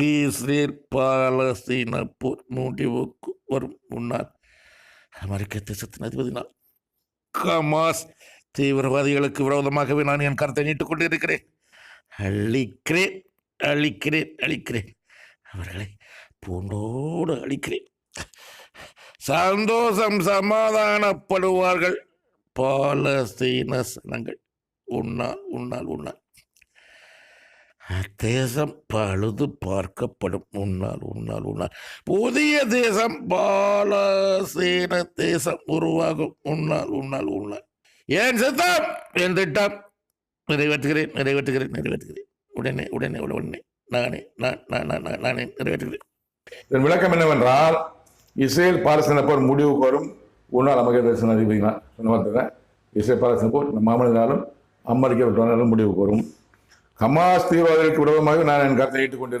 Israel பாலஸ்தீன போர் முடிவுக்கு வரும் முன்னால். அமெரிக்க தேசத்தின் அதிபதினால் கமாஸ் தீவிரவாதிகளுக்கு விரோதமாகவே நான் என் கருத்தை நீட்டுக் கொண்டிருக்கிறேன். அழிக்கிறேன் அழிக்கிறேன் அழிக்கிறேன். அவர்களை பூண்டோடு அழிக்கிறேன். சந்தோஷம் சமாதானப்படுவார்கள். பாலஸ்தீன சனங்கள். உன்னால் உன்னால் உன்னால் தேசம் பழுது பார்க்கப்படும். உன்னால் உன்னால் உன்னால். புதிய தேசம் பாலசீன தேசம் உருவாகும். உன்னால் உன்னால் உன்னால். ஏன் சித்தம்? என் திட்டம்? நிறைவேற்றுகிறேன் நிறைவேற்றுகிறேன் நிறைவேற்றுகிறேன். உடனே உடனே உடனே நானே நான் நான் நான் நான் நானே நிறைவேற்றுகிறேன். இதன் விளக்கம் என்னவென்றால் இஸ்ரேல் பாலஸ்தீன போர் முடிவுக்கு வரும். உன்னால் அமெரிக்க தேசம் அதிபதி நான் சொன்ன வார்த்தை இஸ்ரேல் பாலஸ்தீன போர் நம்ம மாமனிதாலும் அமெரிக்க முடிவுக்கு வரும். ஹமாஸ் தீவிரவாதிகளுக்கு விரோதமாக நான் என் கருத்தை ஏற்றுக்கொண்டிருக்கிறேன்.